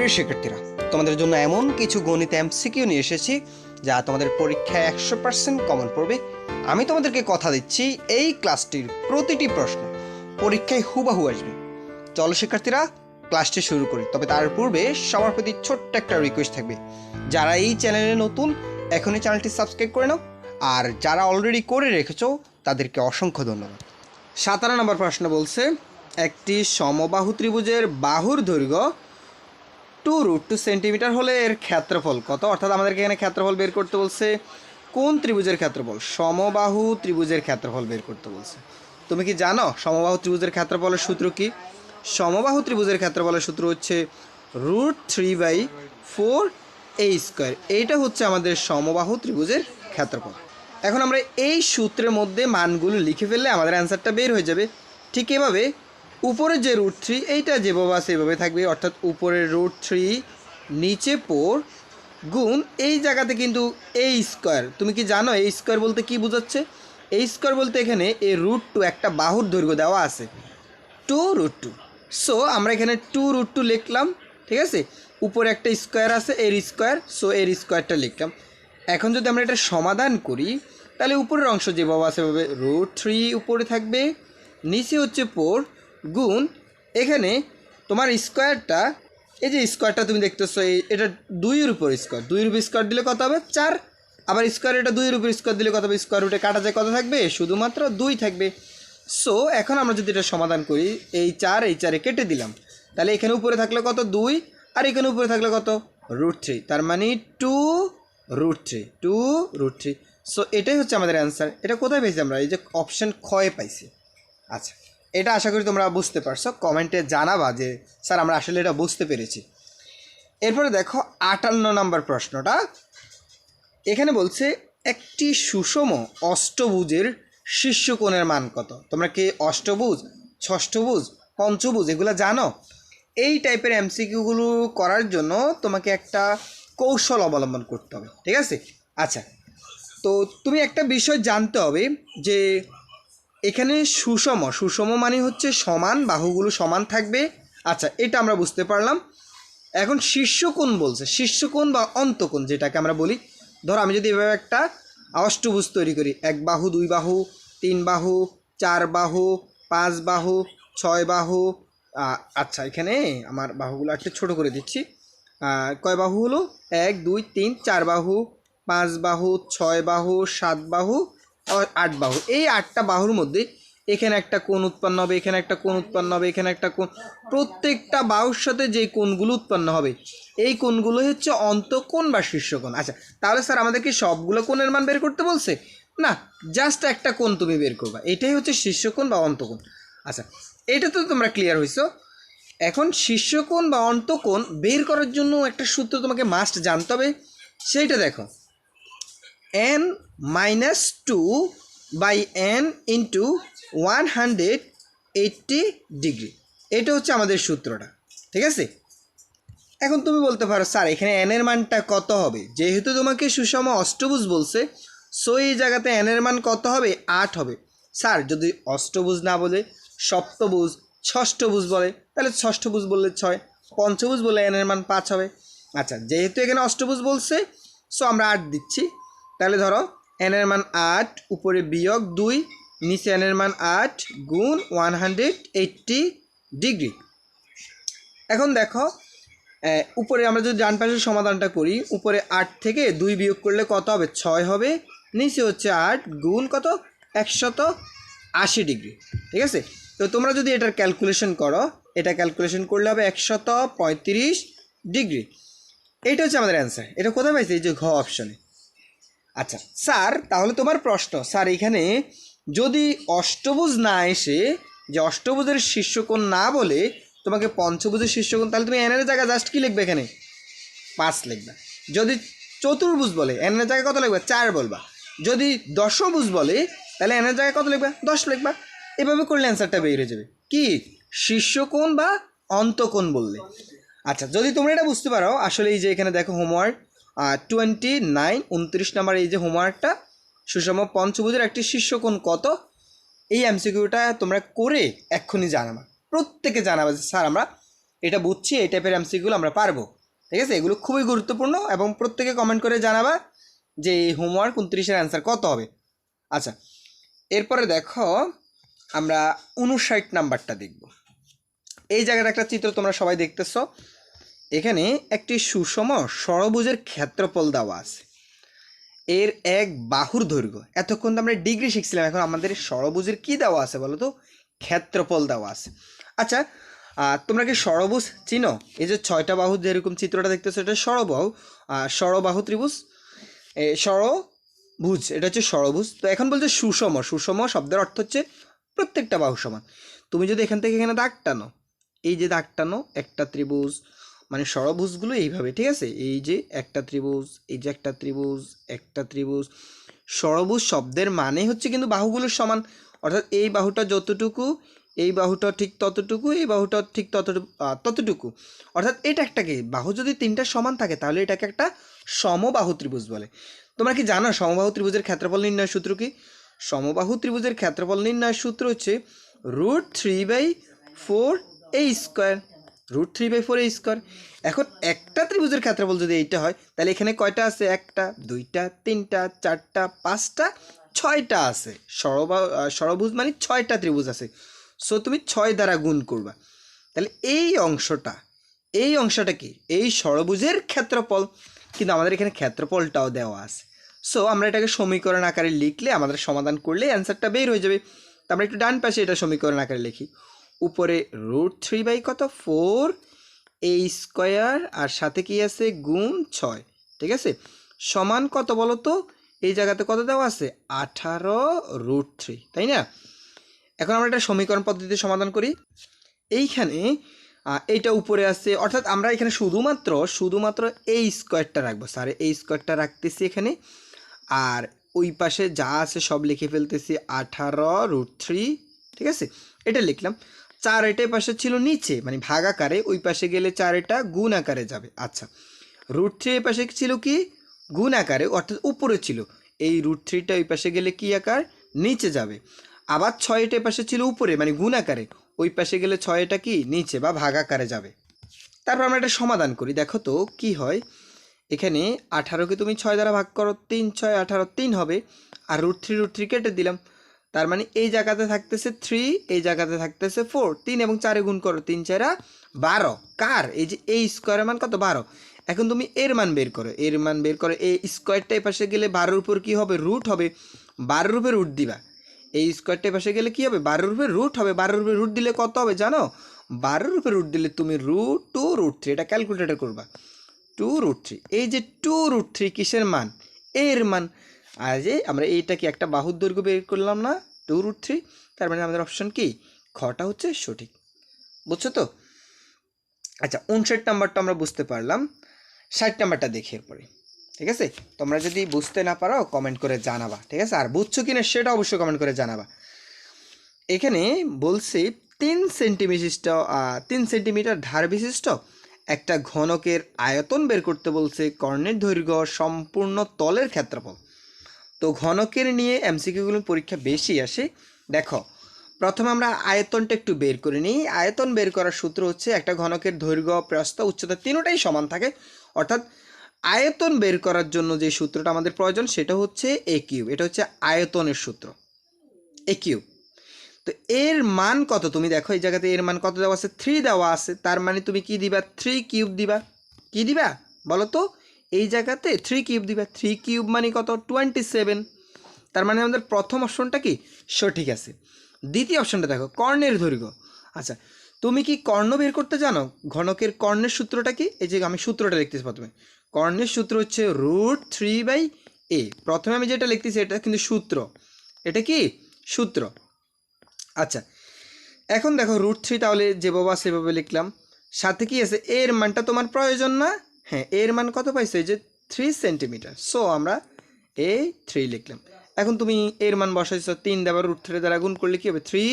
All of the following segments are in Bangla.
প্রিয় শিক্ষার্থীরা, তোমাদের জন্য এমন কিছু গণিত এমসিকিউ নিয়ে এসেছি যা তোমাদের পরীক্ষায় একশো পার্সেন্ট কমন পড়বে। আমি তোমাদেরকে কথা দিচ্ছি এই ক্লাসটির প্রতিটি প্রশ্ন। পরীক্ষায় হুবাহু আসবে। চলো শিক্ষার্থীরা, ক্লাসটি শুরু করি। তবে তার পূর্বে সবার প্রতি ছোট্ট একটা রিকোয়েস্ট থাকবে। যারা এই চ্যানেলে নতুন, এখনই চ্যানেলটি সাবস্ক্রাইব করে নাও। আর যারা অলরেডি করে রেখেছো, তাদেরকে অসংখ্য ধন্যবাদ। সাতারো নম্বর প্রশ্ন বলছে, একটি সমবাহু ত্রিভুজের বাহুর দৈর্ঘ্য টু রুট টু সেন্টিমিটার হলে এর ক্ষেত্রফল কত? অর্থাৎ আমাদেরকে এখানে ক্ষেত্রফল বের করতে বলছে, কোন ত্রিভুজের ক্ষেত্রফল? সমবাহু ত্রিভুজের ক্ষেত্রফল বের করতে বলছে। তুমি কি জানো সমবাহু ত্রিভুজের ক্ষেত্রফলের সূত্র কি? সমবাহু ত্রিভুজের ক্ষেত্রফলের সূত্র হচ্ছে root three by four A square এইটা হচ্ছে আমাদের সমবাহু ত্রিভুজের ক্ষেত্রফল। এখন আমরা এই সূত্রের মধ্যে মানগুলো লিখে ফেললে আমাদের অ্যান্সারটা বের হয়ে যাবে। ঠিক এভাবে উপরের যে রুট থ্রি এইটা যেভাবে আছে এভাবে থাকবে, অর্থাৎ উপরের রুট থ্রি নিচে পোর গুণ এই জায়গাতে কিন্তু এই স্কোয়ার তুমি কি জানো এই স্কোয়ার বলতে কি বোঝাচ্ছে? এই স্কোয়ার বলতে এখানে এই রুট টু একটা বাহুর দৈর্ঘ্য দেওয়া আছে। টু রুট টু সো আমরা এখানে টু রুট টু লিখলাম, ঠিক আছে? উপরে একটা স্কোয়ার আছে, এর স্কোয়ার সো এর স্কোয়ারটা লিখলাম। এখন যদি আমরা এটা সমাধান করি, তাহলে উপরের অংশ যেভাবে আছে সেভাবে রুট থ্রি উপরে থাকবে, নিচে হচ্ছে ফোর গুণ, এখানে তোমার স্কোয়ারটা, এই যে স্কোয়ারটা তুমি দেখতেছো এটা দুইয়ের উপর স্কোয়ার। দুইয়ের উপর স্কোয়ার দিলে কত হবে? চার। আবার স্কোয়ার, এটা দুইয়ের উপর স্কোয়ার দিলে কত হবে? স্কোয়ার রুটে কাটা যায় কত থাকবে? শুধুমাত্র দুই থাকবে। সো এখন আমরা যদি এটা সমাধান করি, এই চার, এই চারে কেটে দিলাম। তাহলে এখানে উপরে থাকলে কত? দুই। আর এখানে উপরে থাকলে কত? Root three. তার মানে two root three, two root three. So এটাই হচ্ছে আমাদের অ্যান্সার। এটা কোথায় পেয়েছি আমরা? এই যে অপশান ক্ষয়ে পাইছি। আচ্ছা। এটা আশা করি তোমরা বুঝতে পারছ। কমেন্টে জানাবা যে, স্যার, আমরা আসলে এটা বুঝতে পেরেছি। এরপরে দেখো, আটান্ন নম্বর প্রশ্নটা। এখানে বলছে, একটি সুষম অষ্টভুজের শীর্ষকোণের মান কত? তোমরা কি অষ্টভুজ, ষষ্ঠভুজ, পঞ্চভুজ এগুলো জানো? এই টাইপের এমসিকিউগুলো করার জন্য তোমাকে একটা কৌশল অবলম্বন করতে হবে। ঠিক আছে? আচ্ছা তো তুমি একটা বিষয় জানতে হবে যে এখানে সুষম সুষম মানে হচ্ছে সমান, বাহুগুলো সমান থাকবে। আচ্ছা এটা আমরা বুঝতে পারলাম। এখন শীর্ষকোণ বলছে, শীর্ষকোণ বা অন্তকোণ যেটাকে আমরা বলি। ধরো, আমি যদি এভাবে একটা অষ্টভুজ তৈরি করি, এক বাহু, দুই বাহু, তিন বাহু, চার বাহু, পাঁচ বাহু, ছয় বাহু আচ্ছা এখানে আমার বাহুগুলো একটু ছোট করে দিচ্ছি। কয় বাহু হলো? এক, দুই, তিন, চার বাহু, পাঁচ বাহু, ছয় বাহু, সাত বাহু আট বাহু। এই আটটা বাহুর মধ্যে এখানে একটা কোণ উৎপন্ন হবে, এখানে একটা কোণ উৎপন্ন হবে, এখানে একটা কোণ। প্রত্যেকটা বাহুর সাথে যে কোণগুলো উৎপন্ন হবে, এই কোণগুলো হচ্ছে অন্তঃকোণ বা শীর্ষকোণ। আচ্ছা তাহলে স্যার আমাদের কি সবগুলো কোণের মান বের করতে বলছে? না জাস্ট একটা কোণ তুমি বের করবা। এটাই হচ্ছে শীর্ষকোণ বা অন্তকোণ। আচ্ছা এটা তো তোমরা ক্লিয়ার হয়েছো এখন শীর্ষকোণ বা অন্তকোণ বের করার জন্য একটা সূত্র তোমাকে মাস্ট জানতে হবে। সেইটা দেখো। N minus two by N into one hundred eighty degree. এটা হচ্ছে আমাদের সূত্রটা, ঠিক আছে? এখন তুমি বলতে পারো, স্যার, এখানে এন এর মানটা কত হবে? যেহেতু তোমাকে সুষম অষ্টভুজ বলছে সো এই জায়গাতে এন এর মান কত হবে? আট হবে। স্যার, যদি অষ্টভুজ না বলে, সপ্তভুজ, ষষ্ঠভুজ বলে, তাহলে ষষ্ঠভুজ বললে ছয়, পঞ্চভুজ বলে এর মান পাঁচ হবে। আচ্ছা যেহেতু এখানে অষ্টভুজ বলছে সো আমরা আট দিচ্ছি। তাহলে ধরো এন এর মান আট, উপরে বিয়োগ দুই, নিচে এন এর মান আট, গুণ ওয়ান হান্ড্রেড এইট্টি ডিগ্রি এখন দেখো উপরে আমরা যদি ডান সমাধানটা করি, উপরে আট থেকে দুই বিয়োগ করলে কত হবে? ছয় হবে। নিচে হচ্ছে আট, গুণ কত? একশত আশি ডিগ্রি ঠিক আছে? তো তোমরা যদি এটার ক্যালকুলেশন করো, এটা ক্যালকুলেশন করলে হবে একশত পঁয়ত্রিশ ডিগ্রি এইটা হচ্ছে আমাদের অ্যান্সার এটা কোথায় পাইছে? এই যে ঘ অপশনে আচ্ছা স্যার, তাহলে তোমার প্রশ্ন। স্যার, এখানে যদি অষ্টভুজ না এসে যে অষ্টভুজের শীর্ষকোণ না বলে তোমাকে পঞ্চভুজের শীর্ষকোণ, তাহলে তুমি এনের জায়গায় জাস্ট কী লিখবে এখানে? পাঁচ লিখবা। যদি চতুর্ভুজ বলে, এনের জায়গায় কত লিখবা? চার বলবা। যদি দশভুজ বলে, তাহলে এনের জায়গায় কত লিখবা? দশ লিখবা। এভাবে করলে অ্যান্সারটা বেরিয়ে যাবে। কি? শীর্ষকোণ বা অন্তকোণ বললে। আচ্ছা যদি তোমরা এটা বুঝতে পারো, আসলে এই যে এখানে দেখো হোমওয়ার্ক টোয়েন্টি নাইন উনত্রিশ নাম্বার এই যে হোমওয়ার্কটা সুষম পঞ্চভুজের একটি শীর্ষকোণ কত? এই এমসিকিউটা তোমরা করে এক্ষুনি জানাবা। প্রত্যেকে জানাবে যে, স্যার, আমরা এটা বুঝছি, এই টাইপের এমসিকিউগুলো আমরা পারব। ঠিক আছে? এগুলো খুবই গুরুত্বপূর্ণ এবং প্রত্যেকে কমেন্ট করে জানাবা যে, এই হোমওয়ার্ক উনত্রিশের অ্যান্সার কত হবে? আচ্ছা এরপরে দেখো, আমরা উনষাট নাম্বারটা দেখব। এই জায়গাটা একটা চিত্র তোমরা সবাই দেখতেছো। এখানে একটি সুষম ষড়ভুজের ক্ষেত্রফল দেওয়া আছে। এর এক বাহুর দৈর্ঘ্য। এতক্ষণ তো আমরা ডিগ্রি শিখছিলাম, এখন আমাদের ষড়ভুজের কি দেওয়া আছে বলো তো? ক্ষেত্রফল দেওয়া আছে। আচ্ছা তোমরা কি ষড়ভুজ চিনো? এই যে ছয়টা বাহু যেরকম চিত্রটা দেখতেছো, এটা ষড়বাহু ষড়বাহু ত্রিভুজ। ষড়ভুজ এটা হচ্ছে ষড়ভুজ তো এখন বলছে সুষম। সুষম শব্দের অর্থ হচ্ছে প্রত্যেকটা বাহু সমান। তুমি যদি এখান থেকে এখানে দাগ টানো, এই যে দাগ টানো, একটা ত্রিভুজ মানে ষড়ভুজগুলো এইভাবে, ঠিক আছে? এই যে একটা ত্রিভুজ, এই যে একটা ত্রিভুজ একটা ত্রিভুজ। ষড়ভুজ শব্দের মানে হচ্ছে কিন্তু বাহুগুলোর সমান। অর্থাৎ এই বাহুটা যতটুকু, এই বাহুটা ঠিক ততটুকু, এই বাহুটা ঠিক ততটুকু ততটুকু। অর্থাৎ এটা একটা কি? বাহু যদি তিনটা সমান থাকে, তাহলে এটাকে একটা সমবাহু ত্রিভুজ বলে। তোমরা কি জানো সমবাহু ত্রিভুজের ক্ষেত্রফল নির্ণয় সূত্র কি? সমবাহু ত্রিভুজের ক্ষেত্রফল নির্ণয় সূত্র হচ্ছে root three by four A square root three by four A square এখন একটা ত্রিভুজের ক্ষেত্রফল যদি এইটা হয়, তাহলে এখানে কয়টা আছে? একটা, দুইটা, তিনটা, চারটা, পাঁচটা, ছয়টা আছে। সরবা সরভুজ মানে ছয়টা ত্রিভুজ আছে। সো তুমি ছয় দ্বারা গুণ করবা। তাহলে এই অংশটা এই অংশটা কি? এই সরভুজের ক্ষেত্রফল। কিন্তু আমাদের এখানে ক্ষেত্রফলটাও দেওয়া আছে। সো আমরা এটাকে সমীকরণ আকারে লিখলে আমাদের সমাধান করলে অ্যান্সারটা বের হয়ে যাবে। তো আমরা একটু ডান পাশে এটা সমীকরণ আকারে লিখি। উপরে রুট থ্রি বাই কত? ফোর এ স্কোয়ার আর সাথে কি আছে? গুণ ছয়। ঠিক আছে? সমান কত বলো তো? এই জায়গাতে কত দেওয়া আছে? আঠারো রুট থ্রি। তাই না? এখন আমরা একটা সমীকরণ পদ্ধতিতে সমাধান করি। এইখানে এইটা উপরে আছে, অর্থাৎ আমরা এখানে শুধুমাত্র শুধুমাত্র এই স্কোয়ারটা রাখব। স্যার এই স্কোয়ারটা রাখতেছি এখানে। আর ওই পাশে যা আছে সব লিখে ফেলতেছি আঠারো রুট থ্রি। ঠিক আছে? এটা লিখলাম। চার এটা পাশে ছিল নিচে মানে ভাগ আকারে, ওই পাশে গেলে চার এটা গুণ আকারে যাবে। আচ্ছা রুট থ্রি এই পাশে ছিল কি? গুণ আকারে, অর্থাৎ উপরে ছিল। এই রুট থ্রিটা ওই পাশে গেলে কি আকার? নিচে যাবে। আবার ছয়টা এই পাশে ছিল উপরে মানে গুণ আকারে, ওই পাশে গেলে ছয় এটা কি? নিচে বা ভাগ আকারে যাবে। তারপর আমরা একটা সমাধান করি। দেখো তো, কি হয়? এখানে আঠারোকে তুমি ছয় দ্বারা ভাগ করো, তিন, ছয়, আঠারো, তিন হবে। আর রুট থ্রি রুট থ্রি কেটে দিলাম। তার মানে এই জায়গাতে থাকতেছে থ্রি এই জায়গাতে থাকতেছে ফোর তিন এবং চারে গুণ করো, তিন চারা বারো। কার? এই যে এই স্কোয়ারের মান কত? বারো। এখন তুমি এর মান বের করো। এর মান বের করো, এই স্কোয়ারটা পাশে গেলে বারোর উপর কী হবে? রুট হবে। বারোর উপরে রুট দিবা। এই স্কোয়ারটা পাশে গেলে কী হবে? বারোর উপরে রুট হবে। বারোর উপরে রুট দিলে কত হবে জানো? বারোর উপরে রুট দিলে তুমি রুট টু রুট থ্রি এটা ক্যালকুলেটর করবা। টু রুট থ্রি এই যে টু রুট থ্রি কিসের মান? এর মান। আর যে আমরা এইটা কি একটা বাহুর দৈর্ঘ্য বের করলাম না টু রুট থ্রি তার মানে আমাদের অপশন কি? খটা হচ্ছে সঠিক। বুঝছ তো? আচ্ছা উনষাট নাম্বারটা আমরা বুঝতে পারলাম। ষাট নাম্বারটা দেখি এরপরে। ঠিক আছে? তোমরা যদি বুঝতে না পারো কমেন্ট করে জানাবা। ঠিক আছে? আর বুঝছ কিনা সেটা অবশ্যই কমেন্ট করে জানাবা। এখানে বলছে তিন সেন্টিমিটার তিন সেন্টিমিটার ধার বিশিষ্ট একটা ঘনকের আয়তন বের করতে বলছে কর্ণের দৈর্ঘ্য সম্পূর্ণ তলের ক্ষেত্রফল। তো ঘনকের নিয়ে এমসিকিউগুলো পরীক্ষা বেশি আসে। দেখো, প্রথমে আমরা আয়তনটা একটু বের করে নিই। আয়তন বের করার সূত্র হচ্ছে একটা ঘনকের দৈর্ঘ্য, প্রস্থ, উচ্চতা তিনোটাই সমান থাকে। অর্থাৎ আয়তন বের করার জন্য যে সূত্রটা আমাদের প্রয়োজন সেটা হচ্ছে এ কিউব। এটা হচ্ছে আয়তনের সূত্র। A cube. তো এর মান কত? তুমি দেখো, এই জায়গাতে এর মান কত দেওয়া আছে? থ্রি দেওয়া আছে। তার মানে তুমি কি দিবা? থ্রি কিউব দিবা। কি দিবা? বলো তো? এই জায়গাতে থ্রি কিউব দিবা। থ্রি কিউব মানে কত? টোয়েন্টি সেভেন তার মানে আমাদের প্রথম অপশনটা কি? সঠিক আছে। দ্বিতীয় অপশনটা দেখো, কর্ণের দৈর্ঘ্য। আচ্ছা তুমি কি কর্ণ বের করতে জানো? ঘনকের কর্ণের সূত্রটা কি? এই যে আমি সূত্রটা লিখতেছি প্রথমে। কর্ণের সূত্র হচ্ছে রুট থ্রি বাই এ প্রথমে আমি যেটা লিখতেছি, এটা কিন্তু সূত্র। এটা কি? সূত্র। আচ্ছা এখন দেখো রুট থ্রি তাহলে যেভাবে সেভাবে লিখলাম। সাথে কি আছে? এর মানটা তোমার প্রয়োজন না। হ্যাঁ এর মান কত পাইছে? যে থ্রি সেন্টিমিটার সো আমরা এই থ্রি লিখলাম। এখন তুমি এর মান বসাইছো, তিন দেবার রুট থ্রি দ্বারা গুণ করলে কি হবে? থ্রি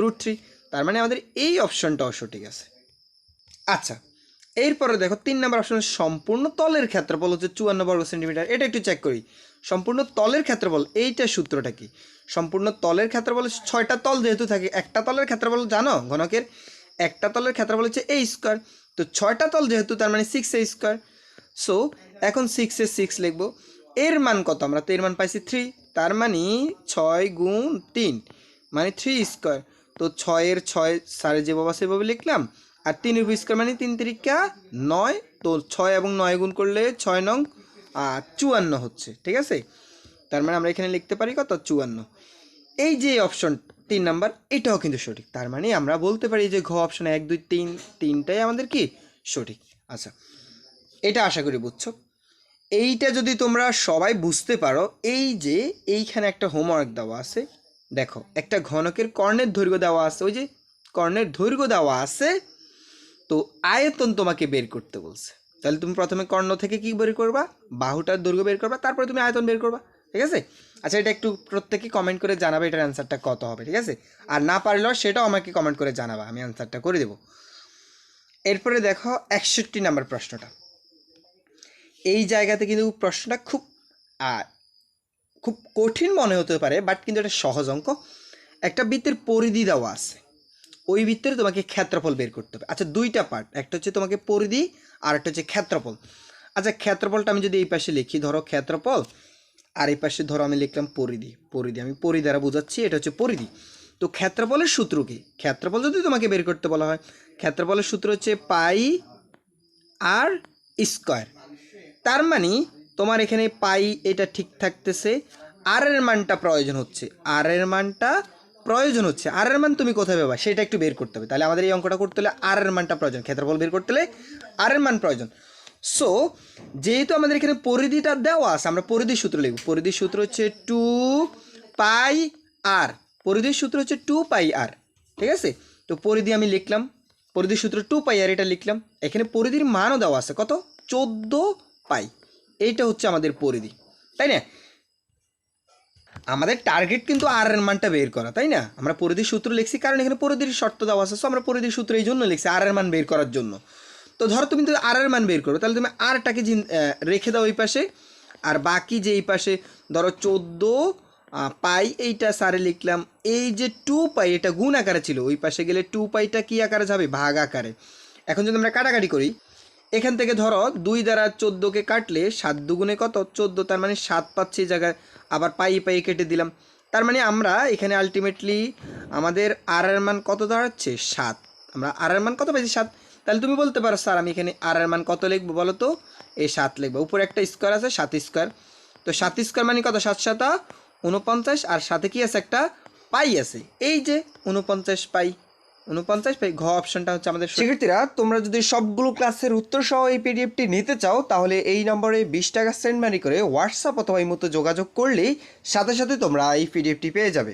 রুট থ্রি তার মানে আমাদের এই অপশনটাও সঠিক আছে। আচ্ছা এরপরে দেখো, তিন নম্বর অপশন সম্পূর্ণ তলের ক্ষেত্রফল হচ্ছে চুয়ান্ন বর্গ সেন্টিমিটার এটা একটু চেক করি। সম্পূর্ণ তলের ক্ষেত্রফল এইটা সূত্রটা কি? সম্পূর্ণ তলের ক্ষেত্রফল ছয়টা তল যেহেতু থাকে, একটা তলের ক্ষেত্রফল জানো ঘনকের? একটা তলের ক্ষেত্রফল হচ্ছে এই স্কোয়ার তো ছয়টা তল যেহেতু, তার মানে সিক্স এ স্কোয়ার সো এখন সিক্সে সিক্স লিখব। এর মান কত আমরা? তো এর মান পাইছি থ্রি তার মানে ছয় গুণ তিন মানে থ্রি স্কোয়ার তো ছয়ের ছয় সাড়ে যে বাবা সেভাবে লিখলাম। আর তিন উপর স্কোয়ার মানে তিন তিরিকা নয়, তো ছয় এবং নয় গুণ করলে ছয় নং, আর চুয়ান্ন হচ্ছে, ঠিক আছে? তার মানে আমরা এখানে লিখতে পারি কত? চুয়ান্ন। এই যে অপশন তিন নাম্বার, এটাও কিন্তু সঠিক। তার মানে আমরা বলতে পারি যে ঘ অপশন এক, দুই, তিন, তিনটাই আমাদের কি? সঠিক। আচ্ছা এটা আশা করি বুঝছ। এইটা যদি তোমরা সবাই বুঝতে পারো, এই যে এইখানে একটা হোমওয়ার্ক দেওয়া আছে, দেখো, একটা ঘনকের কর্ণের দৈর্ঘ্য দেওয়া আছে, ওই যে কর্ণের দৈর্ঘ্য দেওয়া আছে, তো আয়তন তোমাকে বের করতে বলছে। তাহলে তুমি প্রথমে কর্ণ থেকে কি বের করবা? বাহুটার দৈর্ঘ্য বের করবা, তারপরে তুমি আয়তন বের করবা, ঠিক আছে? আচ্ছা এটা একটু প্রত্যেকে কমেন্ট করে জানাবে এটার অ্যান্সারটা কত হবে, ঠিক আছে? আর না পারলেও সেটাও আমাকে কমেন্ট করে জানাবা, আমি অ্যান্সারটা করে দেবো। এরপরে দেখো একষট্টি নাম্বার প্রশ্নটা। এই জায়গাতে কিন্তু প্রশ্নটা খুব খুব কঠিন মনে হতে পারে বাট কিন্তু এটা সহজ অঙ্ক। একটা বৃত্তের পরিধি দেওয়া আছে। ওই বৃত্তের তোমাকে ক্ষেত্রফল বের করতে হবে। আচ্ছা দুইটা পার্ট একটা হচ্ছে তোমাকে পরিধি আর একটা হচ্ছে ক্ষেত্রফল। আচ্ছা ক্ষেত্রফলটা আমি যদি এই পাশে লিখি, ধরো ক্ষেত্রফল আর এই পাশে ধরো আমি লিখলাম পরিধি। পরিধি আমি পরি দ্বারা বোঝাচ্ছি, এটা হচ্ছে পরিধি। তো ক্ষেত্রফলের সূত্র কি? ক্ষেত্রফল যদি তোমাকে বের করতে বলা হয়, ক্ষেত্রফলের সূত্র হচ্ছে পাই আর স্কোয়ার। তার মানে তোমার এখানে পাই এটা ঠিক থাকতেছে, আর এর মানটা প্রয়োজন হচ্ছে। আর এর মানটা প্রয়োজন হচ্ছে। আর এর মান তুমি কোথায় পাবা? সেটা একটু বের করতে হবে। তাহলে আমাদের এই অঙ্কটা করতে হলে আর এর মানটা প্রয়োজন। ক্ষেত্রফল বের করতে হলে আর এর মান প্রয়োজন। সো যেহেতু আমাদের এখানে পরিধিটা দেওয়া আছে, আমরা পরিধির সূত্র লিখব। পরিধির সূত্র হচ্ছে টু পাই আর পরিধির সূত্র হচ্ছে টু পাই আর ঠিক আছে? তো পরিধি আমি লিখলাম। পরিধির সূত্র টু পাই আর এটা লিখলাম। এখানে পরিধির মানও দেওয়া আছে। কত? চোদ্দ পাই এইটা হচ্ছে আমাদের পরিধি, তাই না? আমাদের টার্গেট কিন্তু আর এর মানটা বের করা, তাই না? আমরা পরিধির সূত্র লিখছি কারণ এখানে পরিধির শর্ত দেওয়া আছে। সো আমরা পরিধির সূত্র এই জন্য লিখছি আর এর মান বের করার জন্য। তো ধরো তুমি তো আর মান বের করো তাহলে তুমি আরটাকে রেখে দাও ওই পাশে, আর বাকি যে এই পাশে, ধরো চোদ্দ পাই এইটা সারে লিখলাম, এই যে টু পাই এটা গুণ আকারে ছিল, ওই পাশে গেলে টু পাইটা কি আকারে যাবে? ভাগ আকারে। এখন যদি আমরা কাটাকাটি করি, এখান থেকে ধরো দুই দ্বারা চোদ্দোকে কাটলে সাত দুগুণে কত? চোদ্দ, তার মানে সাত পাচ্ছি জায়গায়, আবার পাই পাই কেটে দিলাম। তার মানে আমরা এখানে আলটিমেটলি আমাদের আর এর মান কত দাঁড়াচ্ছে? সাত। আমরা আর মান কত পাইছি? সাত। তাহলে তুমি বলতে পারো, স্যার, আমি এখানে আর এর মান কত লিখব বলো তো? এই সাত লিখব। উপরে একটা স্কোয়ার আছে, সাত স্কোয়ার তো সাত স্কোয়ার মানে কত? সাত সাতা উনপঞ্চাশ আর সাথে কি আছে? একটা পাই আছে। এই যে উনপঞ্চাশ পাই উনপঞ্চাশ পাই, ঘ অপশনটা হচ্ছে আমাদের শিক্ষার্থীরা, তোমরা যদি সবগুলো ক্লাসের উত্তর সহ এই পিডিএফটি নিতে চাও, তাহলে এই নম্বরে বিশ টাকা সেন্ড মানি করে হোয়াটসঅ্যাপ অথবা এই মতো যোগাযোগ করলেই সাথে সাথে তোমরা এই পিডিএফটি পেয়ে যাবে।